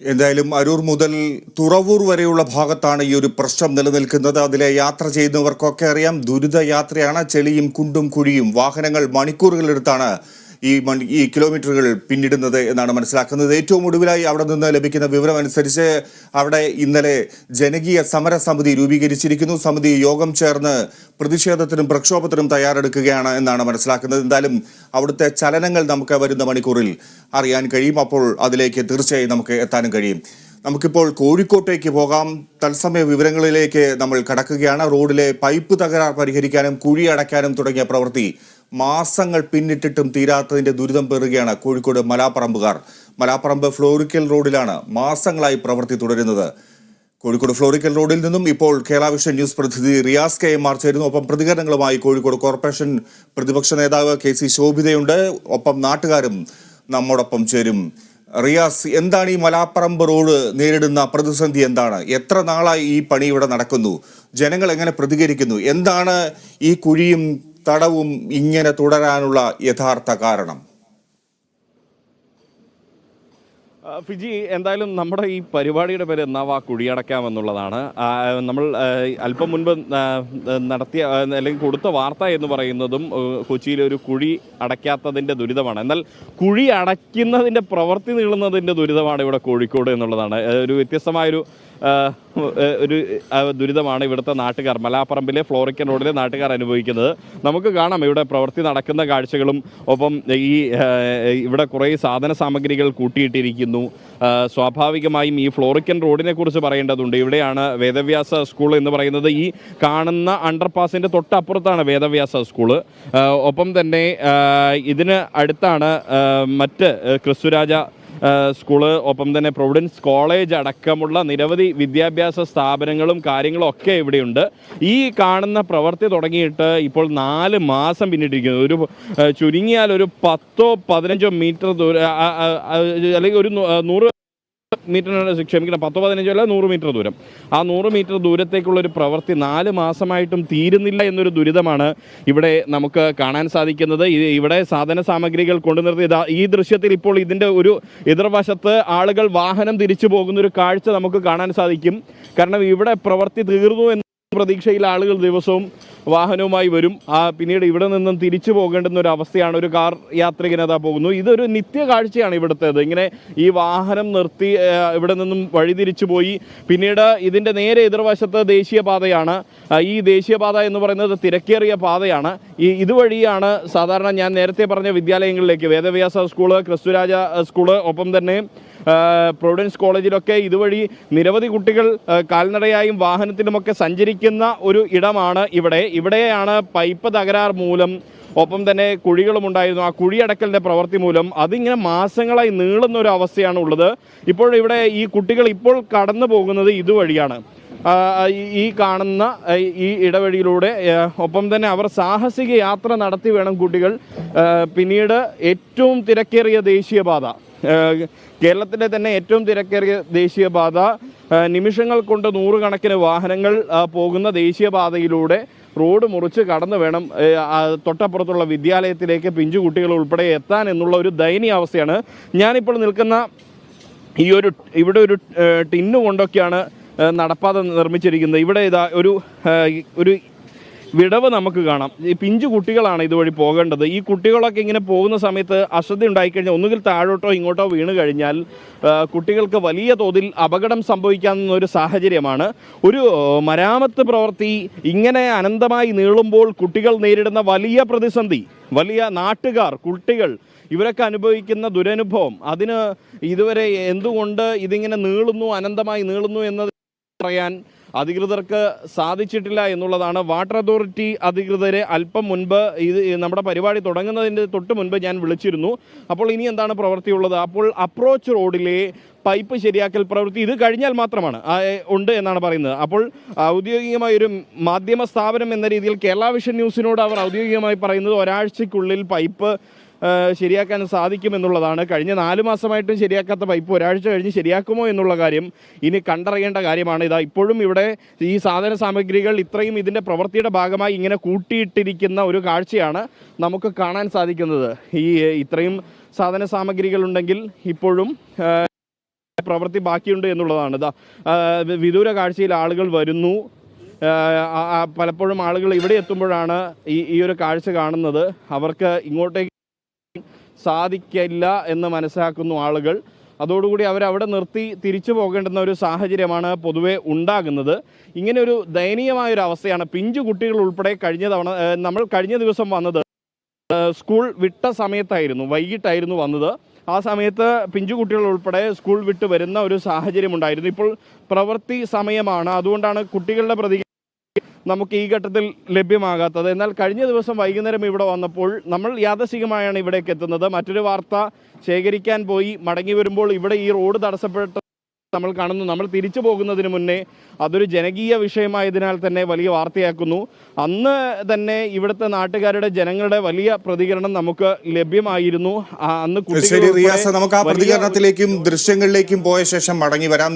എന്തായാലും അരൂർ മുതൽ തുറവൂർ വരെയുള്ള ഭാഗത്താണ് ഈ ഒരു പ്രശ്നം നിലനിൽക്കുന്നത്. അതിലെ യാത്ര ചെയ്യുന്നവർക്കൊക്കെ അറിയാം. ദുരിത യാത്രയാണ് ചെളിയും കുണ്ടും കുഴിയും. വാഹനങ്ങൾ മണിക്കൂറുകളെടുത്താണ് ഈ ഈ കിലോമീറ്ററുകൾ പിന്നിടുന്നത് എന്നാണ് മനസ്സിലാക്കുന്നത്. ഏറ്റവും ഒടുവിലായി അവിടെ നിന്ന് ലഭിക്കുന്ന വിവരം അനുസരിച്ച് അവിടെ ഇന്നലെ ജനകീയ സമര സമിതി രൂപീകരിച്ചിരിക്കുന്നു. സമിതി യോഗം ചേർന്ന് പ്രതിഷേധത്തിനും പ്രക്ഷോഭത്തിനും തയ്യാറെടുക്കുകയാണ് എന്നാണ് മനസ്സിലാക്കുന്നത്. എന്തായാലും അവിടുത്തെ ചലനങ്ങൾ നമുക്ക് വരുന്ന മണിക്കൂറിൽ അറിയാൻ കഴിയും. അപ്പോൾ അതിലേക്ക് തീർച്ചയായും നമുക്ക് എത്താനും കഴിയും. നമുക്കിപ്പോൾ കോഴിക്കോട്ടേക്ക് പോകാം. തത്സമയ വിവരങ്ങളിലേക്ക് നമ്മൾ കടക്കുകയാണ്. റോഡിലെ പൈപ്പ് തകരാർ പരിഹരിക്കാനും കുഴി അടയ്ക്കാനും തുടങ്ങിയ പ്രവൃത്തി മാസങ്ങൾ പിന്നിട്ടിട്ടും തീരാത്തതിന്റെ ദുരിതം പേറുകയാണ് കോഴിക്കോട് മലാപ്പറമ്പുകാർ. മലാപ്പറമ്പ് ഫ്ലോറിക്കൽ റോഡിലാണ് മാസങ്ങളായി പ്രവൃത്തി തുടരുന്നത്. കോഴിക്കോട് ഫ്ലോറിക്കൽ റോഡിൽ നിന്നും ഇപ്പോൾ കേരളാവിഷൻ ന്യൂസ് പ്രതിനിധി റിയാസ് കെ എം ആർ ചേരുന്നു. ഒപ്പം പ്രതികരണങ്ങളുമായി കോഴിക്കോട് കോർപ്പറേഷൻ പ്രതിപക്ഷ നേതാവ് കെ സി ശോഭിതയുണ്ട്. ഒപ്പം നാട്ടുകാരും നമ്മോടൊപ്പം ചേരും. റിയാസ് എന്താണ് ഈ മലാപ്പറമ്പ് റോഡ് നേരിടുന്ന പ്രതിസന്ധി എന്താണ്? എത്ര നാളായി ഈ പണി ഇവിടെ നടക്കുന്നു? ജനങ്ങൾ എങ്ങനെ പ്രതികരിക്കുന്നു? എന്താണ് ഈ കുഴിയും തടവും ഇങ്ങനെ തുടരാനുള്ള യഥാർത്ഥ കാരണം? ഫിജി എന്തായാലും നമ്മുടെ ഈ പരിപാടിയുടെ പേര് എന്നാവാ കുഴിയടക്കാം എന്നുള്ളതാണ്. നമ്മൾ അല്പം മുൻപ് നടത്തിയ അല്ലെങ്കിൽ കൊടുത്ത വാർത്ത എന്ന് പറയുന്നതും കൊച്ചിയിൽ ഒരു കുഴി അടയ്ക്കാത്തതിന്റെ ദുരിതമാണ്. എന്നാൽ കുഴി അടയ്ക്കുന്നതിന്റെ പ്രവൃത്തി നീളുന്നതിന്റെ ദുരിതമാണ് ഇവിടെ കോഴിക്കോട് എന്നുള്ളതാണ്. ഒരു വ്യത്യസ്തമായൊരു ഒരു ദുരിതമാണ് ഇവിടുത്തെ നാട്ടുകാർ. മലാപ്പറമ്പിലെ ഫ്ലോറിക്കൻ റോഡിലെ നാട്ടുകാർ അനുഭവിക്കുന്നത്. നമുക്ക് കാണാം ഇവിടെ പ്രവൃത്തി നടക്കുന്ന കാഴ്ചകളും. ഒപ്പം ഈ ഇവിടെ കുറേ സാധന സാമഗ്രികൾ കൂട്ടിയിട്ടിരിക്കുന്നു. സ്വാഭാവികമായും ഈ ഫ്ലോറിക്കൻ റോഡിനെ കുറിച്ച് പറയേണ്ടതുണ്ട്. ഇവിടെയാണ് വേദവ്യാസ സ്കൂൾ എന്ന് പറയുന്നത്. ഈ കാണുന്ന അണ്ടർപാസിന്റെ തൊട്ടപ്പുറത്താണ് വേദവ്യാസ സ്കൂൾ. ഒപ്പം തന്നെ ഇതിന് അടുത്താണ് മറ്റ് ക്രിസ്തുരാജ സ്കൂൾ ഒപ്പം തന്നെ പ്രൊവിഡൻസ് കോളേജ് അടക്കമുള്ള നിരവധി വിദ്യാഭ്യാസ സ്ഥാപനങ്ങളും കാര്യങ്ങളും ഒക്കെ ഇവിടെയുണ്ട്. ഈ കാണുന്ന പ്രവൃത്തി തുടങ്ങിയിട്ട് ഇപ്പോൾ നാല് മാസം പിന്നിട്ടിരിക്കുന്നു. ഒരു ചുരുങ്ങിയാൽ ഒരു പത്തോ പതിനഞ്ചോ മീറ്റർ ദൂരം അല്ലെങ്കിൽ ഒരു നൂറ് മീറ്ററിനാണ് ക്ഷമിക്കണം. പത്തോ പതിനഞ്ചോ അല്ല നൂറ് മീറ്റർ ദൂരം. ആ നൂറ് മീറ്റർ ദൂരത്തേക്കുള്ള ഒരു പ്രവൃത്തി നാല് മാസമായിട്ടും തീരുന്നില്ല എന്നൊരു ദുരിതമാണ് ഇവിടെ നമുക്ക് കാണാൻ സാധിക്കുന്നത്. ഇവിടെ സാധന സാമഗ്രികൾ കൊണ്ടു നിർത്തി ഇതാ ഈ ദൃശ്യത്തിൽ ഇപ്പോൾ ഇതിന്റെ ഒരു എതിർവശത്ത് ആളുകൾ വാഹനം തിരിച്ചു പോകുന്ന ഒരു കാഴ്ച നമുക്ക് കാണാൻ സാധിക്കും. കാരണം ഇവിടെ പ്രവൃത്തി തീർന്നു പ്രതീക്ഷയിൽ ആളുകൾ ദിവസവും വാഹനവുമായി വരും. ആ പിന്നീട് ഇവിടെ നിന്നും തിരിച്ചു പോകേണ്ടുന്ന ഒരു അവസ്ഥയാണ് ഒരു കാർ യാത്രികനതാ പോകുന്നു. ഇതൊരു നിത്യ കാഴ്ചയാണ് ഇവിടുത്തേത്. ഇങ്ങനെ ഈ വാഹനം നിർത്തി ഇവിടെ നിന്നും വഴിതിരിച്ചു പോയി. പിന്നീട് ഇതിന്റെ നേരെ എതിർവശത്ത് ദേശീയപാതയാണ്. ഈ ദേശീയപാത എന്ന് പറയുന്നത് തിരക്കേറിയ പാതയാണ്. ഈ ഇതുവഴിയാണ് സാധാരണ ഞാൻ നേരത്തെ പറഞ്ഞ വിദ്യാലയങ്ങളിലേക്ക് വേദവ്യാസ സ്കൂൾ ക്രിസ്തുരാജ സ്കൂൾ ഒപ്പം തന്നെ പ്രൊവിഡൻസ് കോളേജിലൊക്കെ ഇതുവഴി നിരവധി കുട്ടികൾ കാൽനടയായും വാഹനത്തിലുമൊക്കെ സഞ്ചരിക്കുന്ന ഒരു ഇടമാണ് ഇവിടെ. ഇവിടെയാണ് പൈപ്പ് തകരാർ മൂലം ഒപ്പം തന്നെ കുഴികളും ഉണ്ടായിരുന്നു. ആ കുഴിയടക്കലിന്റെ പ്രവൃത്തി മൂലം അതിങ്ങനെ മാസങ്ങളായി നീളുന്ന ഒരു അവസ്ഥയാണ് ഉള്ളത്. ഇപ്പോൾ ഇവിടെ ഈ കുട്ടികൾ ഇപ്പോൾ കടന്നു പോകുന്നത് ഇതുവഴിയാണ്. ഈ- കാണുന്ന ഈ ഇടവഴിയിലൂടെ ഒപ്പം തന്നെ അവർ സാഹസിക യാത്ര നടത്തി വേണം കുട്ടികൾ പിന്നീട് ഏറ്റവും തിരക്കേറിയ ദേശീയപാത. കേരളത്തിലെ തന്നെ ഏറ്റവും തിരക്കേറിയ ദേശീയപാത നിമിഷങ്ങൾ കൊണ്ട് നൂറുകണക്കിന് വാഹനങ്ങൾ പോകുന്ന ദേശീയപാതയിലൂടെ റോഡ് മുറിച്ച് കടന്നു വേണം തൊട്ടപ്പുറത്തുള്ള വിദ്യാലയത്തിലേക്ക് പിഞ്ചു കുട്ടികൾ ഉൾപ്പെടെ എത്താൻ എന്നുള്ള ഒരു ദയനീയ അവസ്ഥയാണ്. ഞാനിപ്പോൾ നിൽക്കുന്ന ഈ ഒരു ഇവിടെ ഒരു ടിന്നു കൊണ്ടൊക്കെയാണ് നടപ്പാത നിർമ്മിച്ചിരിക്കുന്നത്. ഇവിടെ ഇതാ ഒരു ഒരു വിടവ് നമുക്ക് കാണാം. ഈ പിഞ്ചു കുട്ടികളാണ് ഇതുവഴി പോകേണ്ടത്. ഈ കുട്ടികളൊക്കെ ഇങ്ങനെ പോകുന്ന സമയത്ത് അശ്രദ്ധ ഉണ്ടായിക്കഴിഞ്ഞാൽ ഒന്നുകിൽ താഴോട്ടോ ഇങ്ങോട്ടോ വീണ് കഴിഞ്ഞാൽ കുട്ടികൾക്ക് വലിയ തോതിൽ അപകടം സംഭവിക്കാവുന്ന ഒരു സാഹചര്യമാണ്. ഒരു മരാമത്ത് പ്രവൃത്തി ഇങ്ങനെ അനന്തമായി നീളുമ്പോൾ കുട്ടികൾ നേരിടുന്ന വലിയ പ്രതിസന്ധി വലിയ നാട്ടുകാർ കുട്ടികൾ ഇവരൊക്കെ അനുഭവിക്കുന്ന ദുരനുഭവം അതിന് ഇതുവരെ എന്തുകൊണ്ട് ഇതിങ്ങനെ നീളുന്നു അനന്തമായി നീളുന്നു എന്നത് പറയാൻ അധികൃതർക്ക് സാധിച്ചിട്ടില്ല എന്നുള്ളതാണ്. വാട്ടർ അതോറിറ്റി അധികൃതരെ അല്പം മുൻപ് ഇത് നമ്മുടെ പരിപാടി തുടങ്ങുന്നതിന്റെ തൊട്ട് മുൻപ് ഞാൻ വിളിച്ചിരുന്നു. അപ്പോൾ ഇനി എന്താണ് പ്രവൃത്തിയുള്ളത്? അപ്പോൾ അപ്രോച്ച് റോഡിലെ പൈപ്പ് ശരിയാക്കൽ പ്രവൃത്തി ഇത് കഴിഞ്ഞാൽ മാത്രമാണ്. ഉണ്ട് എന്നാണ് പറയുന്നത്. അപ്പോൾ ഔദ്യോഗികമായ ഒരു മാധ്യമ സ്ഥാപനം എന്ന രീതിയിൽ കേരള വിഷൻ ന്യൂസിനോട് അവർ ഔദ്യോഗികമായി പറയുന്നത് ഒരാഴ്ചയ്ക്കുള്ളിൽ പൈപ്പ് ശരിയാക്കാൻ സാധിക്കുമെന്നുള്ളതാണ്. കഴിഞ്ഞ നാല് മാസമായിട്ടും ശരിയാക്കാത്ത പൈപ്പ് ഒരാഴ്ച കഴിഞ്ഞ് ശരിയാക്കുമോ എന്നുള്ള കാര്യം ഇനി കണ്ടറിയേണ്ട കാര്യമാണ്. ഇതാ ഇപ്പോഴും ഇവിടെ ഈ സാധന സാമഗ്രികൾ ഇത്രയും ഇതിന്റെ പ്രവൃത്തിയുടെ ഭാഗമായി ഇങ്ങനെ കൂട്ടിയിട്ടിരിക്കുന്ന ഒരു കാഴ്ചയാണ് നമുക്ക് കാണാൻ സാധിക്കുന്നത്. ഈ ഇത്രയും സാധന സാമഗ്രികൾ ഉണ്ടെങ്കിൽ ഇപ്പോഴും പ്രവൃത്തി ബാക്കിയുണ്ട് എന്നുള്ളതാണ്. ഇതാ വിദൂര കാഴ്ചയിൽ ആളുകൾ വരുന്നു. പലപ്പോഴും ആളുകൾ ഇവിടെ എത്തുമ്പോഴാണ് ഈ ഈ ഒരു കാഴ്ച കാണുന്നത്. അവർക്ക് ഇങ്ങോട്ടേക്ക് സാധിക്കില്ല എന്ന് മനസ്സിലാക്കുന്നു ആളുകൾ അതോടുകൂടി അവരവിടെ നിർത്തി തിരിച്ചു പോകേണ്ടുന്ന ഒരു സാഹചര്യമാണ് പൊതുവെ ഉണ്ടാകുന്നത്. ഇങ്ങനെ ഒരു ദയനീയമായ ഒരു അവസ്ഥയാണ് പിഞ്ചു കുട്ടികൾ ഉൾപ്പെടെ കഴിഞ്ഞ തവണ നമ്മൾ കഴിഞ്ഞ ദിവസം വന്നത് സ്കൂൾ വിട്ട സമയത്തായിരുന്നു വൈകിട്ടായിരുന്നു വന്നത്. ആ സമയത്ത് പിഞ്ചു കുട്ടികൾ ഉൾപ്പെടെ സ്കൂൾ വിട്ട് വരുന്ന ഒരു സാഹചര്യം ഉണ്ടായിരുന്നു ഇപ്പോൾ പ്രവൃത്തി സമയമാണ്. അതുകൊണ്ടാണ് കുട്ടികളുടെ പ്രതി നമുക്ക് ഈ ഘട്ടത്തിൽ ലഭ്യമാകാത്തത്. എന്നാൽ കഴിഞ്ഞ ദിവസം വൈകുന്നേരം ഇവിടെ വന്നപ്പോൾ നമ്മൾ യാദശികമായാണ് ഇവിടേക്ക് എത്തുന്നത്. മറ്റൊരു വാർത്ത ശേഖരിക്കാൻ പോയി. മടങ്ങി വരുമ്പോൾ ഇവിടെ ഈ റോഡ് തടസ്സപ്പെട്ട നമ്മൾ കാണുന്നു. നമ്മൾ തിരിച്ചു പോകുന്നതിന് മുന്നേ അതൊരു ജനകീയ വിഷയമായതിനാൽ തന്നെ വലിയ വാർത്തയാക്കുന്നു. അന്ന് തന്നെ ഇവിടുത്തെ നാട്ടുകാരുടെ ജനങ്ങളുടെ വലിയ പ്രതികരണം നമുക്ക് ലഭ്യമായിരുന്നു. അന്ന് ശരി റിയാസ് നമുക്ക് ആ പ്രതികരണത്തിലേക്കും ദൃശ്യങ്ങളിലേക്കും പോയ ശേഷം മടങ്ങി വരാം.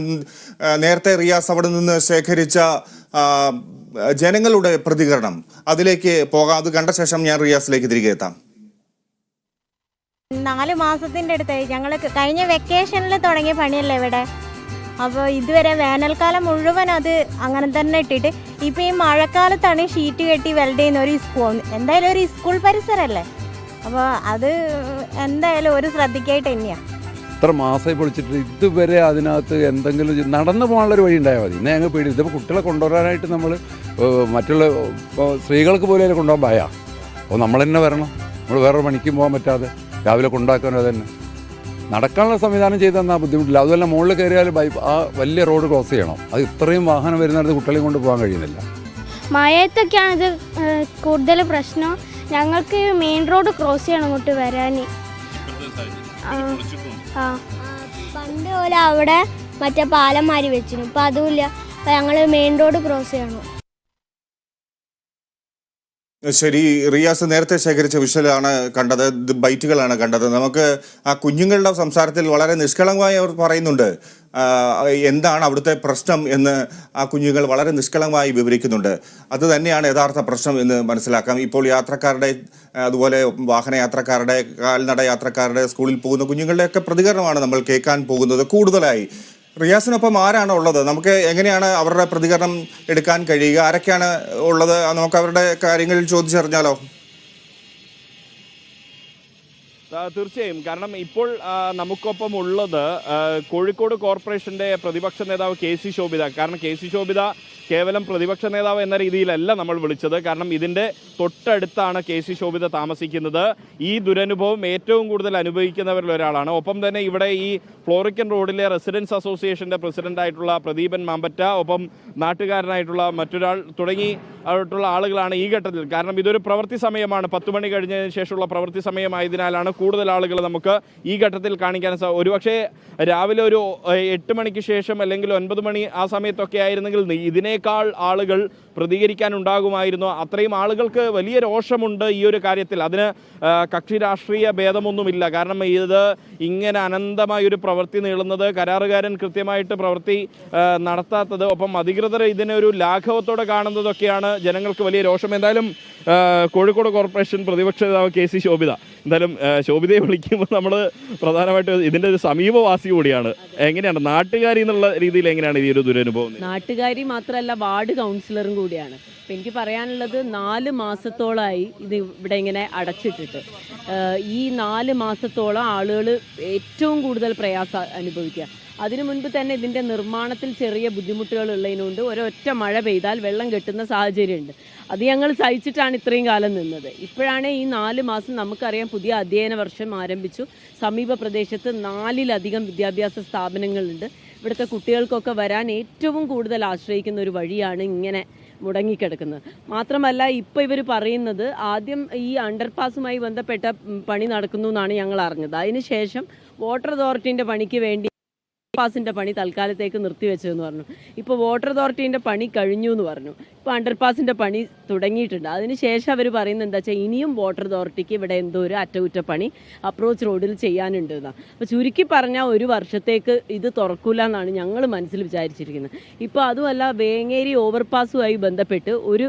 നേരത്തെ റിയാസ് അവിടെ നിന്ന് ശേഖരിച്ച ജനങ്ങളുടെ പ്രതികരണം അതിലേക്ക് പോകാം. അത് കണ്ട ശേഷം ഞാൻ റിയാസിലേക്ക് തിരികെ എത്താം. നാല് മാസത്തിന്റെ അടുത്തായി ഞങ്ങൾ കഴിഞ്ഞ വെക്കേഷനിൽ തുടങ്ങിയ പണിയല്ലേ ഇവിടെ? അപ്പോൾ ഇതുവരെ വേനൽക്കാലം മുഴുവൻ അത് അങ്ങനെ തന്നെ ഇട്ടിട്ട് ഇപ്പം ഈ മഴക്കാലത്താണ് ഷീറ്റ് കെട്ടി വെൽഡ് ചെയ്യുന്ന ഒരു സ്കൂൾ എന്തായാലും ഒരു സ്കൂൾ പരിസരമല്ലേ അപ്പോൾ അത് എന്തായാലും ഒരു ശ്രദ്ധിക്കായിട്ട് തന്നെയാണ് ഇത്ര മാസമായി പൊളിച്ചിട്ട് ഇതുവരെ അതിനകത്ത് എന്തെങ്കിലും നടന്നു പോകാനുള്ളൊരു വഴി ഉണ്ടായാൽ മതി. ഇന്നേ ഞങ്ങൾ പേടി. ഇതിപ്പോൾ കുട്ടികളെ കൊണ്ടുവരാനായിട്ട് നമ്മൾ മറ്റുള്ള സ്ത്രീകൾക്ക് പോലും കൊണ്ടുപോകാൻ ഭയ. അപ്പോൾ നമ്മൾ തന്നെ വരണം. നമ്മൾ വേറെ പണിക്കും പോകാൻ പറ്റാതെ രാവിലെ കൊണ്ടാക്കാനോ തന്നെ നടക്കാനുള്ള സംവിധാനം ചെയ്ത് തന്നാൽ ബുദ്ധിമുട്ടില്ല. അതുമല്ല മുകളിൽ കയറിയാൽ ബൈ ആ വലിയ റോഡ് ക്രോസ് ചെയ്യണം. അത് ഇത്രയും വാഹനം വരുന്നിടത്ത് കുട്ടികളെ കൊണ്ട് പോകാൻ കഴിയുന്നില്ല. മഴയത്തൊക്കെയാണ് ഇത് കൂടുതൽ പ്രശ്നം. ഞങ്ങൾക്ക് മെയിൻ റോഡ് ക്രോസ് ചെയ്യണം ഇങ്ങോട്ട് വരാൻ ആ പണ്ട് പോലെ അവിടെ മറ്റേ പാലം മാരി വെച്ചിരുന്നു. ഇപ്പം അതുമില്ല. അപ്പം ഞങ്ങൾ മെയിൻ റോഡ് ക്രോസ് ചെയ്യണം. ശരി റിയാസ് നേരത്തെ ശേഖരിച്ച വിഷ്വലാണ് കണ്ടത് ബൈറ്റുകളാണ് കണ്ടത്. നമുക്ക് ആ കുഞ്ഞുങ്ങളുടെ സംസാരത്തിൽ വളരെ നിഷ്കളങ്കമായി അവർ പറയുന്നുണ്ട്. എന്താണ് അവിടുത്തെ പ്രശ്നം എന്ന് ആ കുഞ്ഞുങ്ങൾ വളരെ നിഷ്കളങ്കമായി വിവരിക്കുന്നുണ്ട്. അത് തന്നെയാണ് യഥാർത്ഥ പ്രശ്നം എന്ന് മനസ്സിലാക്കാം. ഇപ്പോൾ യാത്രക്കാരുടെ അതുപോലെ വാഹനയാത്രക്കാരുടെ കാൽനട യാത്രക്കാരുടെ സ്കൂളിൽ പോകുന്ന കുഞ്ഞുങ്ങളുടെയൊക്കെ പ്രതികരണമാണ് നമ്മൾ കേൾക്കാൻ പോകുന്നത്. കൂടുതലായി റിയാസിനൊപ്പം ആരാണ് ഉള്ളത്? നമുക്ക് എങ്ങനെയാണ് അവരുടെ പ്രതികരണം എടുക്കാൻ കഴിയുക? ആരൊക്കെയാണ് ഉള്ളത്? നമുക്ക് അവരുടെ കാര്യങ്ങളിൽ ചോദിച്ചറിഞ്ഞാലോ? തീർച്ചയായും. കാരണം ഇപ്പോൾ നമുക്കൊപ്പം ഉള്ളത് കോഴിക്കോട് കോർപ്പറേഷന്റെ പ്രതിപക്ഷ നേതാവ് കെ സി ശോഭിത. കാരണം കെ സി ശോഭിത കേവലം പ്രതിപക്ഷ നേതാവ് എന്ന രീതിയിലല്ല നമ്മൾ വിളിച്ചത്. കാരണം ഇതിന്റെ തൊട്ടടുത്താണ് കെ സി ശോഭിത താമസിക്കുന്നത്. ഈ ദുരനുഭവം ഏറ്റവും കൂടുതൽ അനുഭവിക്കുന്നവരിൽ ഒരാളാണ്. ഒപ്പം തന്നെ ഇവിടെ ഈ ഫ്ലോറിക്കൻ റോഡിലെ റെസിഡൻസ് അസോസിയേഷന്റെ പ്രസിഡന്റായിട്ടുള്ള പ്രദീപൻ മാമ്പറ്റ ഒപ്പം നാട്ടുകാരനായിട്ടുള്ള മറ്റൊരാൾ തുടങ്ങി ആയിട്ടുള്ള ആളുകളാണ് ഈ ഘട്ടത്തിൽ. കാരണം ഇതൊരു പ്രവൃത്തി സമയമാണ്. പത്ത് മണി കഴിഞ്ഞതിന് ശേഷമുള്ള പ്രവൃത്തി സമയമായതിനാലാണ് കൂടുതൽ ആളുകൾ നമുക്ക് ഈ ഘട്ടത്തിൽ കാണിക്കാൻ ഒരുപക്ഷെ രാവിലെ ഒരു എട്ട് മണിക്ക് ശേഷം അല്ലെങ്കിൽ ഒൻപത് മണി ആ സമയത്തൊക്കെ ആയിരുന്നെങ്കിൽ നി- ഇതിനേക്കാൾ ആളുകൾ പ്രതികരിക്കാൻ ഉണ്ടാകുമായിരുന്നു അത്രയും ആളുകൾക്ക് വലിയ രോഷമുണ്ട് ഈ ഒരു കാര്യത്തിൽ. അതിന് കക്ഷി രാഷ്ട്രീയ ഭേദമൊന്നുമില്ല. കാരണം ഇത് ഇങ്ങനെ അനന്തമായ ഒരു പ്രവൃത്തി നീളുന്നത് കരാറുകാരൻ കൃത്യമായിട്ട് പ്രവൃത്തി നടത്താത്തത് ഒപ്പം അധികൃതർ ഇതിനൊരു ലാഘവത്തോടെ കാണുന്നതൊക്കെയാണ് ജനങ്ങൾക്ക് വലിയ രോഷം. എന്തായാലും കോഴിക്കോട് കോർപ്പറേഷൻ പ്രതിപക്ഷ നേതാവ് കെ സി ശോഭിത എന്തായാലും ശോഭിതയെ വിളിക്കുമ്പോൾ നമ്മൾ പ്രധാനമായിട്ട് ഇതിന്റെ ഒരു സമീപവാസി കൂടിയാണ്. എങ്ങനെയാണ്? നാട്ടുകാരി എന്നുള്ള രീതിയിൽ എങ്ങനെയാണ് ഈ ഒരു ദുരനുഭവം? നാട്ടുകാരി മാത്രമല്ല വാർഡ് കൗൺസിലറും കൂടിയാണ്. അപ്പം എനിക്ക് പറയാനുള്ളത് നാല് മാസത്തോളമായി ഇത് ഇവിടെ ഇങ്ങനെ അടച്ചിട്ടിട്ട്. ഈ നാല് മാസത്തോളം ആളുകൾ ഏറ്റവും കൂടുതൽ പ്രയാസം അനുഭവിക്കുക. അതിനു മുൻപ് തന്നെ ഇതിന്റെ നിർമ്മാണത്തിൽ ചെറിയ ബുദ്ധിമുട്ടുകൾ ഉള്ളതിനുകൊണ്ട് ഒരൊറ്റ മഴ പെയ്താൽ വെള്ളം കെട്ടുന്ന സാഹചര്യമുണ്ട്. അത് ഞങ്ങൾ സഹിച്ചിട്ടാണ് ഇത്രയും കാലം നിന്നത്. ഇപ്പോഴാണ് ഈ നാല് മാസം നമുക്കറിയാം പുതിയ അധ്യയന വർഷം ആരംഭിച്ചു. സമീപ പ്രദേശത്ത് നാലിലധികം വിദ്യാഭ്യാസ സ്ഥാപനങ്ങളുണ്ട്. ഇവിടുത്തെ കുട്ടികൾക്കൊക്കെ വരാൻ ഏറ്റവും കൂടുതൽ ആശ്രയിക്കുന്ന ഒരു വഴിയാണ് ഇങ്ങനെ മുടങ്ങിക്കിടക്കുന്നത്. മാത്രമല്ല ഇപ്പോൾ ഇവർ പറയുന്നത് ആദ്യം ഈ അണ്ടർപാസുമായി ബന്ധപ്പെട്ട പണി നടക്കുന്നു എന്നാണ് ഞങ്ങൾ അറിഞ്ഞത്. അതിനുശേഷം വാട്ടർ അതോറിറ്റിന്റെ പണിക്ക് വേണ്ടി പാസിന്റെ പണി തൽക്കാലത്തേക്ക് നിർത്തിവെച്ചതെന്ന് പറഞ്ഞു. ഇപ്പോൾ വാട്ടർ അതോറിറ്റീന്റെ പണി കഴിഞ്ഞു എന്ന് പറഞ്ഞു. ഇപ്പോൾ അണ്ടർപാസിന്റെ പണി തുടങ്ങിയിട്ടുണ്ട്. അതിനുശേഷം അവർ പറയുന്നത് എന്താ വെച്ചാൽ ഇനിയും വാട്ടർ അതോറിറ്റിക്ക് ഇവിടെ എന്തോ ഒരു അറ്റകുറ്റപ്പണി അപ്രോച്ച് റോഡിൽ ചെയ്യാനുണ്ട് എന്നാണ് അപ്പോൾ ചുരുക്കി പറഞ്ഞാൽ ഒരു വർഷത്തേക്ക് ഇത് തുറക്കില്ല എന്നാണ് ഞങ്ങൾ മനസ്സിൽ വിചാരിച്ചിരിക്കുന്നത്. ഇപ്പോൾ അതുമല്ല വേങ്ങേരി ഓവർപാസുമായി ബന്ധപ്പെട്ട് ഒരു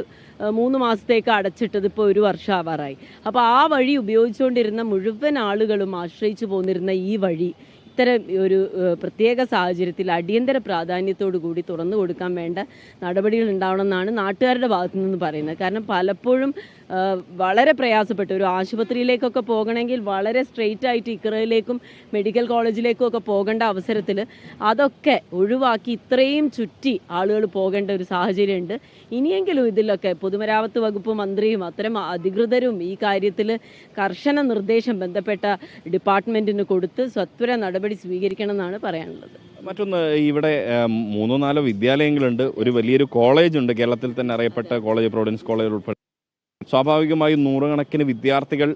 മൂന്ന് മാസത്തേക്ക് അടച്ചിട്ടത് ഇപ്പോൾ ഒരു വർഷം ആവാറായി. അപ്പോൾ ആ വഴി ഉപയോഗിച്ചുകൊണ്ടിരുന്ന മുഴുവൻ ആളുകളും ആശ്രയിച്ചു പോന്നിരുന്ന ഈ വഴി ഇത്തരം ഒരു പ്രത്യേക സാഹചര്യത്തിൽ അടിയന്തര പ്രാധാന്യത്തോടു കൂടി തുറന്നു കൊടുക്കാൻ വേണ്ട നടപടികൾ ഉണ്ടാവണമെന്നാണ് നാട്ടുകാരുടെ ഭാഗത്തു നിന്ന് പറയുന്നത്. കാരണം പലപ്പോഴും വളരെ പ്രയാസപ്പെട്ടു. ഒരു ആശുപത്രിയിലേക്കൊക്കെ പോകണമെങ്കിൽ വളരെ സ്ട്രെയിറ്റ് ആയിട്ട് ഇക്കറയിലേക്കും മെഡിക്കൽ കോളേജിലേക്കും ഒക്കെ പോകേണ്ട അവസരത്തിൽ അതൊക്കെ ഒഴിവാക്കി ഇത്രയും ചുറ്റി ആളുകൾ പോകേണ്ട ഒരു സാഹചര്യമുണ്ട്. ഇനിയെങ്കിലും ഇതിലൊക്കെ പൊതുമരാമത്ത് വകുപ്പ് മന്ത്രിയും അത്തരം അധികൃതരും ഈ കാര്യത്തിൽ കർശന നിർദ്ദേശം ബന്ധപ്പെട്ട ഡിപ്പാർട്ട്മെന്റിന് കൊടുത്ത് സത്വര നടപടി സ്വീകരിക്കണം എന്നാണ് പറയാനുള്ളത്. മറ്റൊന്ന് ഇവിടെ മൂന്നോ നാലോ വിദ്യാലയങ്ങളുണ്ട്. ഒരു വലിയൊരു കോളേജ് ഉണ്ട്. കേരളത്തിൽ തന്നെ അറിയപ്പെട്ട കോളേജ് പ്രോവിഡൻസ് കോളേജ് ഉൾപ്പെടെ. സ്വാഭാവികമായും നൂറുകണക്കിന് വിദ്യാർത്ഥികൾ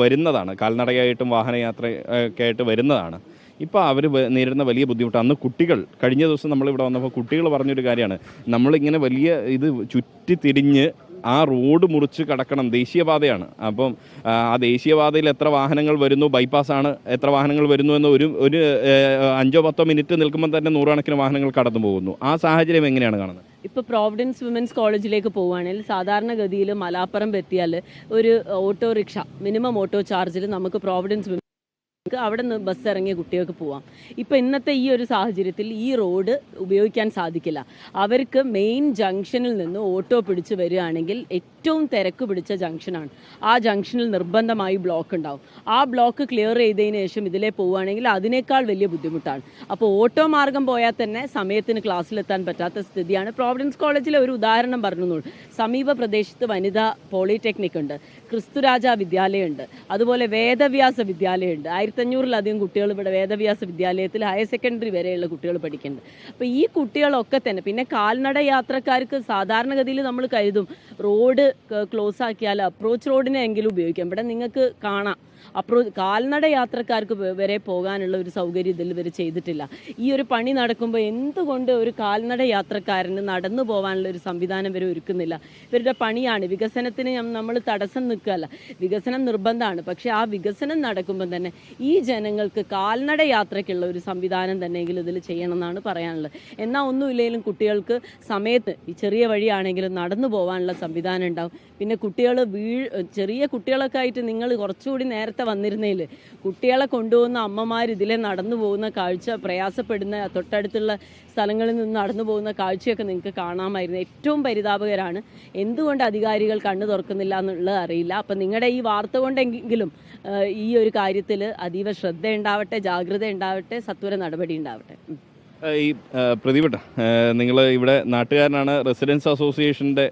വരുന്നതാണ്. കാൽനടയായിട്ടും വാഹനയാത്ര അഹ്, ഒക്കെ ആയിട്ട് വരുന്നതാണ് ഇപ്പോൾ അവർ നേരിടുന്ന വലിയ ബുദ്ധിമുട്ട് അന്ന് കുട്ടികൾ കഴിഞ്ഞ ദിവസം നമ്മളിവിടെ വന്നപ്പോൾ കുട്ടികൾ പറഞ്ഞൊരു കാര്യമാണ്. നമ്മളിങ്ങനെ വലിയ ഇത് ചുറ്റി തിരിഞ്ഞ് ആ റോഡ് മുറിച്ച് കടക്കണം ദേശീയപാതയാണ്. അപ്പം ആ ദേശീയപാതയിൽ എത്ര വാഹനങ്ങൾ വരുന്നു ബൈപ്പാസാണ് എത്ര വാഹനങ്ങൾ വരുന്നു എന്ന് ഒരു ഒരു അഞ്ചോ പത്തോ മിനിറ്റ് നിൽക്കുമ്പോൾ തന്നെ നൂറുകണക്കിന് വാഹനങ്ങൾ കടന്നു പോകുന്നു ആ സാഹചര്യം എങ്ങനെയാണ് കാണുന്നത്? ഇപ്പോൾ പ്രോവിഡൻസ് വിമൻസ് കോളേജിലേക്ക് പോവുകയാണെങ്കിൽ സാധാരണഗതിയിൽ മലാപ്പുറം എത്തിയാൽ ഒരു ഓട്ടോറിക്ഷ മിനിമം ഓട്ടോ ചാർജിൽ നമുക്ക് പ്രോവിഡൻസ് അവിടെ നിന്ന് ബസ് ഇറങ്ങിയ കുട്ടികൾക്ക് പോവാം. ഇപ്പോൾ ഇന്നത്തെ ഈ ഒരു സാഹചര്യത്തിൽ ഈ റോഡ് ഉപയോഗിക്കാൻ സാധിക്കില്ല. അവർക്ക് മെയിൻ ജംഗ്ഷനിൽ നിന്ന് ഓട്ടോ പിടിച്ച് വരികയാണെങ്കിൽ ഏറ്റവും തിരക്ക് പിടിച്ച ജംഗ്ഷനാണ് ആ ജംഗ്ഷനിൽ നിർബന്ധമായി ബ്ലോക്ക് ഉണ്ടാവും. ആ ബ്ലോക്ക് ക്ലിയർ ചെയ്തതിന് ശേഷം ഇതിലേ പോവുകയാണെങ്കിൽ അതിനേക്കാൾ വലിയ ബുദ്ധിമുട്ടാണ്. അപ്പോൾ ഓട്ടോ മാർഗം പോയാൽ തന്നെ സമയത്തിന് ക്ലാസ്സിലെത്താൻ പറ്റാത്ത സ്ഥിതിയാണ്. പ്രോവിഡൻസ് കോളേജിലെ ഒരു ഉദാഹരണം പറഞ്ഞു സമീപ പ്രദേശത്ത് വനിതാ പോളിടെക്നിക് ഉണ്ട്. ക്രിസ്തുരാജ വിദ്യാലയമുണ്ട്. അതുപോലെ വേദവ്യാസ വിദ്യാലയമുണ്ട്. ആയിരത്തഞ്ഞൂറിലധികം കുട്ടികൾ ഇവിടെ വേദവ്യാസ വിദ്യാലയത്തിൽ ഹയർ സെക്കൻഡറി വരെയുള്ള കുട്ടികൾ പഠിക്കുന്നുണ്ട്. അപ്പോൾ ഈ കുട്ടികളൊക്കെ തന്നെ പിന്നെ കാൽനട യാത്രക്കാർക്ക് സാധാരണഗതിയിൽ നമ്മൾ കരുതും റോഡ് ക്ലോസ് ആക്കിയാൽ അപ്രോച്ച് റോഡിനെ എങ്കിലും ഉപയോഗിക്കാം. ഇവിടെ നിങ്ങൾക്ക് കാണാം. അപ്രോ കാൽനട യാത്രക്കാർക്ക് വരെ പോകാനുള്ള ഒരു സൗകര്യം ഇതിൽ ഇവർ ചെയ്തിട്ടില്ല. ഈ ഒരു പണി നടക്കുമ്പോൾ എന്തുകൊണ്ട് ഒരു കാൽനട യാത്രക്കാരന് നടന്നു പോകാനുള്ള ഒരു സംവിധാനം വരെ ഒരുക്കുന്നില്ല? ഇവരുടെ പണിയാണ്. വികസനത്തിന് നമ്മൾ തടസ്സം നിൽക്കുകയല്ല. വികസനം നിർബന്ധമാണ്. പക്ഷേ ആ വികസനം നടക്കുമ്പോൾ തന്നെ ഈ ജനങ്ങൾക്ക് കാൽനട യാത്രയ്ക്കുള്ള ഒരു സംവിധാനം തന്നെയെങ്കിലും ഇതിൽ ചെയ്യണമെന്നാണ് പറയാനുള്ളത്. എന്നാൽ ഒന്നുമില്ലെങ്കിലും കുട്ടികൾക്ക് സമയത്ത് ഈ ചെറിയ വഴിയാണെങ്കിലും നടന്നു പോകാനുള്ള സംവിധാനം ഉണ്ടാവും. പിന്നെ കുട്ടികൾ വീ ചെറിയ കുട്ടികളൊക്കെ ആയിട്ട് നിങ്ങൾ കുറച്ചുകൂടി നേരത്തെ വന്നിരുന്നതിൽ കുട്ടികളെ കൊണ്ടുപോകുന്ന അമ്മമാർ ഇതിലെ നടന്നു പോകുന്ന കാഴ്ച പ്രയാസപ്പെടുന്ന തൊട്ടടുത്തുള്ള സ്ഥലങ്ങളിൽ നിന്ന് നടന്നു പോകുന്ന കാഴ്ചയൊക്കെ നിങ്ങൾക്ക് കാണാമായിരുന്നു. ഏറ്റവും പരിതാപകരാണ് എന്തുകൊണ്ട് അധികാരികൾ കണ്ണു തുറക്കുന്നില്ല എന്നുള്ളത് അറിയില്ല. അപ്പം നിങ്ങളുടെ ഈ വാർത്ത കൊണ്ടെങ്കിലും ഈ ഒരു കാര്യത്തിൽ അതീവ ശ്രദ്ധ ഉണ്ടാവട്ടെ ജാഗ്രത ഉണ്ടാവട്ടെ സത്വര നടപടി ഉണ്ടാവട്ടെ. ഈ പ്രതിപട്ട നിങ്ങൾ ഇവിടെ നാട്ടുകാരനാണ് റെസിഡൻസ് അസോസിയേഷന്റെ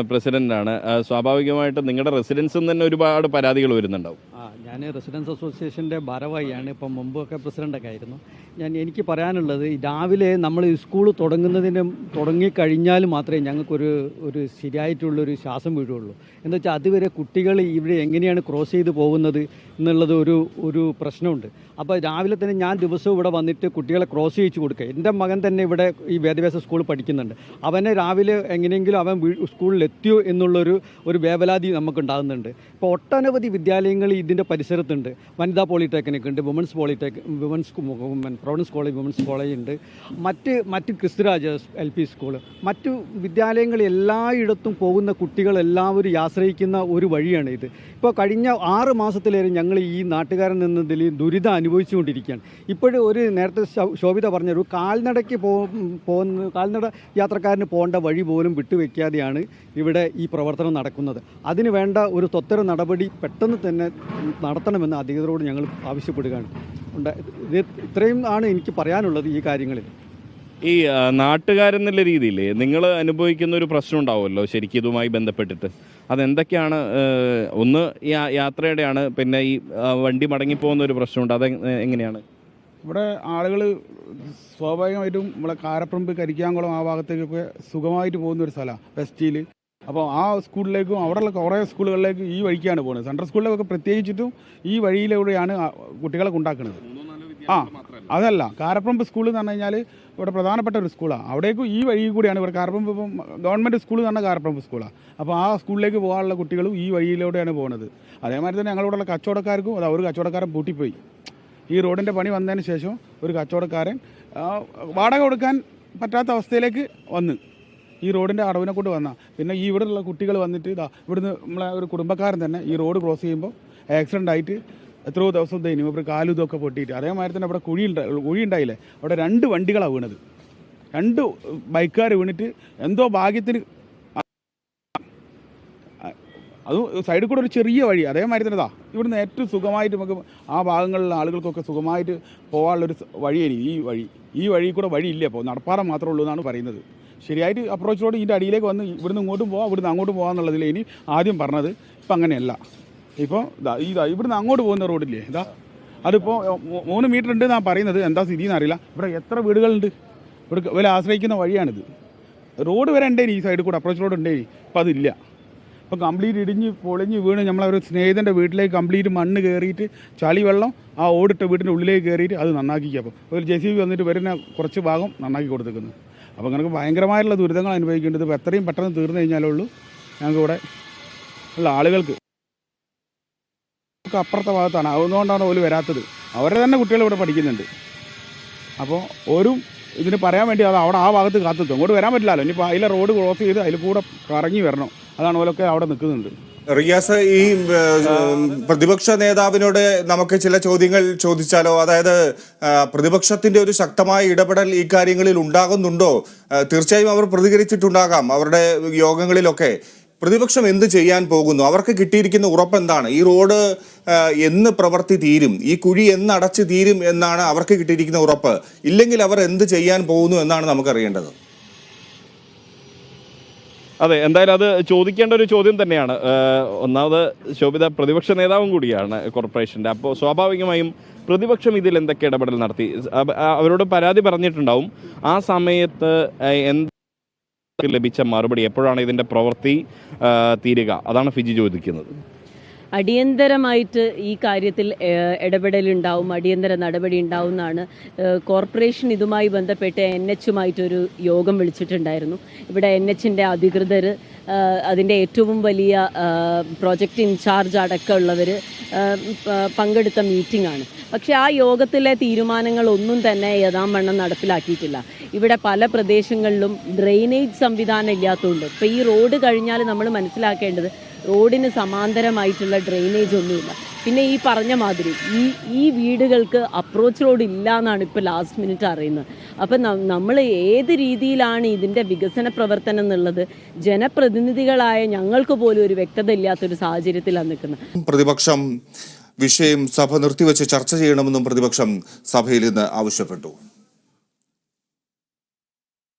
പ്രസിഡന്റാണ് സ്വാഭാവികമായിട്ടും നിങ്ങളുടെ റെസിഡൻസിൽ തന്നെ ഒരുപാട് പരാതികൾ വരുന്നുണ്ടാവും. ഞാൻ റെസിഡൻസ് അസോസിയേഷന്റെ ഭാരവാഹിയാണ്. ഇപ്പം മുമ്പൊക്കെ പ്രസിഡന്റൊക്കെ ആയിരുന്നു. ഞാൻ എനിക്ക് പറയാനുള്ളത് രാവിലെ നമ്മൾ ഈ സ്കൂൾ തുടങ്ങുന്നതിന് തുടങ്ങിക്കഴിഞ്ഞാൽ മാത്രമേ ഞങ്ങൾക്കൊരു ഒരു ശരിയായിട്ടുള്ളൊരു ശ്വാസം വീഴുള്ളൂ. എന്ന് വെച്ചാൽ അതുവരെ കുട്ടികൾ ഇവിടെ എങ്ങനെയാണ് ക്രോസ് ചെയ്ത് പോകുന്നത് എന്നുള്ളത് ഒരു ഒരു പ്രശ്നമുണ്ട്. അപ്പോൾ രാവിലെ തന്നെ ഞാൻ ദിവസവും ഇവിടെ വന്നിട്ട് കുട്ടികളെ ക്രോസ് ചെയ്യിച്ച് കൊടുക്കുക. എന്റെ മകൻ തന്നെ ഇവിടെ ഈ വേദവ്യാസ സ്കൂളിൽ പഠിക്കുന്നുണ്ട്. അവനെ രാവിലെ എങ്ങനെയെങ്കിലും അവൻ സ്കൂളിൽ എത്തിയോ എന്നുള്ളൊരു ഒരു വേവലാതി നമുക്കുണ്ടാകുന്നുണ്ട്. ഇപ്പോൾ ഒട്ടനവധി വിദ്യാലയങ്ങൾ ഇതിന്റെ പരിസരത്തുണ്ട്. വനിതാ പോളിടെക്നിക് ഉണ്ട് women's polytech women's Providence college women's college ഉണ്ട്. മറ്റ് മറ്റ് ക്രിസ്തുരാജ് എൽ പി സ്കൂൾ മറ്റു വിദ്യാലയങ്ങൾ എല്ലായിടത്തും പോകുന്ന കുട്ടികളെല്ലാവരും ആശ്രയിക്കുന്ന ഒരു വഴിയാണ് ഇത്. ഇപ്പോൾ കഴിഞ്ഞ ആറ് മാസത്തിലേറെ ഞങ്ങൾ ഈ നാട്ടുകാരൻ എന്നതിൽ ദുരിതം അനുഭവിച്ചുകൊണ്ടിരിക്കുകയാണ്. ഇപ്പോഴും ഒരു നേരത്തെ ശോഭിത പറഞ്ഞൊരു കാൽനടയ്ക്ക് പോകുന്ന കാൽനട യാത്രക്കാരന് പോകേണ്ട വഴി പോലും വിട്ടുവെക്കാതെയാണ് ഇവിടെ ഈ പ്രവർത്തനം നടക്കുന്നത്. അതിന് വേണ്ട ഒരു തൊത്തര നടപടി പെട്ടെന്ന് തന്നെ നടത്തണമെന്ന് അധികൃതരോട് ഞങ്ങൾ ആവശ്യപ്പെടുകയാണ്. ഉണ്ട് ഇത്രയും ആണ് എനിക്ക് പറയാനുള്ളത് ഈ കാര്യങ്ങളിൽ. ഈ നാട്ടുകാരെന്നുള്ള രീതിയിൽ നിങ്ങൾ അനുഭവിക്കുന്ന ഒരു പ്രശ്നം ഉണ്ടാവുമല്ലോ ശരിക്കും ഇതുമായി ബന്ധപ്പെട്ടിട്ട്. അതെന്തൊക്കെയാണ് ഒന്ന് ഈ യാത്രയുടെയാണ് പിന്നെ ഈ വണ്ടി മടങ്ങിപ്പോകുന്ന ഒരു പ്രശ്നമുണ്ട് അത് എങ്ങനെയാണ്? ഇവിടെ ആളുകൾ സ്വാഭാവികമായിട്ടും നമ്മളെ കാരപ്പറമ്പ് കരിക്കാങ്കുളം ആ ഭാഗത്തേക്കൊക്കെ സുഖമായിട്ട് പോകുന്ന ഒരു സ്ഥലമാണ് വെസ്റ്റിൽ അപ്പോൾ ആ സ്കൂളിലേക്കും അവിടെയുള്ള കുറേ സ്കൂളുകളിലേക്കും ഈ വഴിക്കാണ് പോകുന്നത്. സെൻട്രൽ സ്കൂളിലൊക്കെ പ്രത്യേകിച്ചിട്ടും ഈ വഴിയിലൂടെയാണ് കുട്ടികളെ കൊണ്ടാക്കുന്നത് ആ അതല്ല. കാരപ്പറമ്പ് സ്കൂൾ എന്ന് പറഞ്ഞു കഴിഞ്ഞാൽ ഇവിടെ പ്രധാനപ്പെട്ട ഒരു സ്കൂളാണ് അവിടേക്കും ഈ വഴി കൂടിയാണ് ഇവിടെ കാരപ്പറമ്പ് ഇപ്പം ഗവൺമെന്റ് സ്കൂൾ എന്ന് പറഞ്ഞാൽ കാരപ്പറമ്പ് സ്കൂളാണ് അപ്പോൾ ആ സ്കൂളിലേക്ക് പോകാനുള്ള കുട്ടികളും ഈ വഴിയിലൂടെയാണ് പോകുന്നത്. അതേമാതിരി തന്നെ ഞങ്ങളിവിടെയുള്ള കച്ചവടക്കാർക്കും അത് ഒരു കച്ചവടക്കാരൻ പൂട്ടിപ്പോയി. ഈ റോഡിന്റെ പണി വന്നതിന് ശേഷം ഒരു കച്ചവടക്കാരൻ വാടക കൊടുക്കാൻ പറ്റാത്ത അവസ്ഥയിലേക്ക് വന്ന്. ഈ റോഡിന്റെ അടവിനെ കൊണ്ട് വന്നാൽ പിന്നെ ഈ ഇവിടെയുള്ള കുട്ടികൾ വന്നിട്ട് ഇതാ ഇവിടുന്ന് നമ്മളെ ഒരു കുടുംബക്കാരൻ തന്നെ ഈ റോഡ് ക്രോസ് ചെയ്യുമ്പോൾ ആക്സിഡന്റ് ആയിട്ട് എത്രയോ ദിവസം തേനും ഇവർ കാലും ഇതൊക്കെ പൊട്ടിയിട്ട്. അതേമാതിരി തന്നെ അവിടെ കുഴി ഉണ്ടായി കുഴി ഉണ്ടായില്ലേ അവിടെ രണ്ട് വണ്ടികളാണ് വീണത്. രണ്ട് ബൈക്കുകാർ വീണിട്ട് എന്തോ ഭാഗ്യത്തിന് അത് സൈഡിൽ കൂടെ ഒരു ചെറിയ വഴി. അതേമാതിരി തന്നെ ഇതാ ഇവിടുന്ന് ഏറ്റവും സുഖമായിട്ട് നമുക്ക് ആ ഭാഗങ്ങളിലെ ആളുകൾക്കൊക്കെ സുഖമായിട്ട് പോകാനുള്ളൊരു വഴിയായിരിക്കും ഈ വഴി. ഈ വഴി കൂടെ വഴിയില്ല ഇപ്പോൾ നടപ്പാറ മാത്രമേ ഉള്ളൂ എന്നാണ് പറയുന്നത്. ശരിയായിട്ട് അപ്രോച്ച് റോഡ് ഇതിന്റെ അടിയിലേക്ക് വന്ന് ഇവിടുന്ന് ഇങ്ങോട്ടും പോകാം ഇവിടുന്ന് അങ്ങോട്ടും പോകാമെന്നുള്ളതിൽ ഇനി ആദ്യം പറഞ്ഞത് ഇപ്പം അങ്ങനെയല്ല. ഇപ്പോൾ ഇതാ ഇവിടുന്ന് അങ്ങോട്ട് പോകുന്ന റോഡില്ലേ ഇതാ അതിപ്പോൾ മൂന്ന് മീറ്റർ ഉണ്ട് ഞാൻ പറയുന്നത് എന്താ സ്ഥിതി എന്നറിയില്ല. ഇവിടെ എത്ര വീടുകളുണ്ട്? ഇവിടെ ഇവരെ ആശ്രയിക്കുന്ന വഴിയാണിത്. റോഡ് വരെ ഉണ്ടേനി ഈ സൈഡിൽ കൂടെ അപ്രോച്ച് റോഡ് ഉണ്ടേനി. ഇപ്പം അതില്ല. ഇപ്പം കംപ്ലീറ്റ് ഇടിഞ്ഞ് പൊളിഞ്ഞ് വീണ് നമ്മളൊരു സ്നേഹിതന്റെ വീട്ടിലേക്ക് കംപ്ലീറ്റ് മണ്ണ് കയറിയിട്ട് ചളി വെള്ളം ആ ഓടിട്ട വീടിന്റെ ഉള്ളിലേക്ക് കയറിയിട്ട് അത് നന്നാക്കിക്കുക അപ്പോൾ ഒരു ജെ സി ബി വന്നിട്ട് വരുന്ന കുറച്ച് ഭാഗം നന്നാക്കി കൊടുത്തേക്കുന്നത് അപ്പോൾ ഞങ്ങൾക്ക് ഭയങ്കരമായിട്ടുള്ള ദുരിതങ്ങൾ അനുഭവിക്കേണ്ടത് ഇപ്പോൾ എത്രയും പെട്ടെന്ന് തീർന്നു കഴിഞ്ഞാലേ ഉള്ളൂ ഞങ്ങൾക്ക് ഇവിടെ ഉള്ള ആളുകൾക്ക്. അപ്പുറത്തെ ഭാഗത്താണ്. അതുകൊണ്ടാണ് ഓൽ വരാത്തത്. അവരെ തന്നെ കുട്ടികൾ ഇവിടെ പഠിക്കുന്നുണ്ട്. അപ്പോൾ ഒരു ഇതിന് പറയാൻ വേണ്ടി അത് അവിടെ ആ ഭാഗത്ത് കാത്തെത്തും അങ്ങോട്ട് വരാൻ പറ്റില്ലല്ലോ. ഇനിയിപ്പോൾ അതിലെ റോഡ് ക്രോസ് ചെയ്ത് അതിൽ കൂടെ കറങ്ങി വരണം. അതാണ് ഓലൊക്കെ അവിടെ നിൽക്കുന്നുണ്ട്. റിയാസ് ഈ പ്രതിപക്ഷ നേതാവിനോട് നമുക്ക് ചില ചോദ്യങ്ങൾ ചോദിച്ചാലോ? അതായത് പ്രതിപക്ഷത്തിന്റെ ഒരു ശക്തമായ ഇടപെടൽ ഈ കാര്യങ്ങളിൽ ഉണ്ടാകുന്നുണ്ടോ? തീർച്ചയായും അവർ പ്രതികരിച്ചിട്ടുണ്ടാകാം അവരുടെ യോഗങ്ങളിലൊക്കെ. പ്രതിപക്ഷം എന്ത് ചെയ്യാൻ പോകുന്നു? അവർക്ക് കിട്ടിയിരിക്കുന്ന ഉറപ്പ് എന്താണ്? ഈ റോഡ് എന്ന് പ്രവർത്തി തീരും? ഈ കുഴി എന്ന് അടച്ചു തീരും എന്നാണ് അവർക്ക് കിട്ടിയിരിക്കുന്ന ഉറപ്പ്? ഇല്ലെങ്കിൽ അവർ എന്ത് ചെയ്യാൻ പോകുന്നു എന്നാണ് നമുക്കറിയേണ്ടത്? അതെ എന്തായാലും അത് ചോദിക്കേണ്ട ഒരു ചോദ്യം തന്നെയാണ്. ഒന്നാമത് ശോഭിത പ്രതിപക്ഷ നേതാവും കൂടിയാണ് കോർപ്പറേഷന്റെ. അപ്പോൾ സ്വാഭാവികമായും പ്രതിപക്ഷം ഇതിൽ എന്തൊക്കെ ഇടപെടൽ നടത്തി? അവരോട് പരാതി പറഞ്ഞിട്ടുണ്ടാവും. ആ സമയത്ത് എന്ത് ലഭിച്ച മറുപടി? എപ്പോഴാണ് ഇതിന്റെ പ്രവൃത്തി തീരുക? അതാണ് ഫിജി ചോദിക്കുന്നത്. അടിയന്തരമായിട്ട് ഈ കാര്യത്തിൽ ഇടപെടലുണ്ടാവും അടിയന്തര നടപടി ഉണ്ടാവും എന്നാണ് കോർപ്പറേഷൻ ഇതുമായി ബന്ധപ്പെട്ട് എൻ എച്ചുമായിട്ടൊരു യോഗം വിളിച്ചിട്ടുണ്ടായിരുന്നു. ഇവിടെ എൻ എച്ചിന്റെ അധികൃതർ അതിന്റെ ഏറ്റവും വലിയ പ്രോജക്റ്റ് ഇൻചാർജ് അടക്കമുള്ളവർ പങ്കെടുത്ത മീറ്റിംഗ് ആണ് പക്ഷേ ആ യോഗത്തിലെ തീരുമാനങ്ങളൊന്നും തന്നെ യഥാമണ്ണം നടപ്പിലാക്കിയിട്ടില്ല. ഇവിടെ പല പ്രദേശങ്ങളിലും ഡ്രെയിനേജ് സംവിധാനം ഇല്ലാത്തതുകൊണ്ട് ഇപ്പോൾ ഈ റോഡ് കഴിഞ്ഞാൽ നമ്മൾ മനസ്സിലാക്കേണ്ടത് റോഡിന് സമാന്തരമായിട്ടുള്ള ഡ്രെയിനേജ് ഒന്നുമില്ല. പിന്നെ ഈ പറഞ്ഞ മാതിരി ഈ ഈ വീടുകൾക്ക് അപ്രോച്ച് റോഡ് ഇല്ല എന്നാണ് ഇപ്പോൾ ലാസ്റ്റ് മിനിറ്റ് അറിയുന്നത്. അപ്പം നമ്മൾ ഏത് രീതിയിലാണ് ഇതിന്റെ വികസന പ്രവർത്തനം എന്നുള്ളത്? ജനപ്രതിനിധികളായ ഞങ്ങൾക്ക് പോലും ഒരു വ്യക്തത ഇല്ലാത്തൊരു സാഹചര്യത്തിലാണ് നിൽക്കുന്നത്. പ്രതിപക്ഷം വിഷയം സഭ നിർത്തിവെച്ച് ചർച്ച ചെയ്യണമെന്നും പ്രതിപക്ഷം സഭയിൽ ഇന്ന് ആവശ്യപ്പെട്ടു.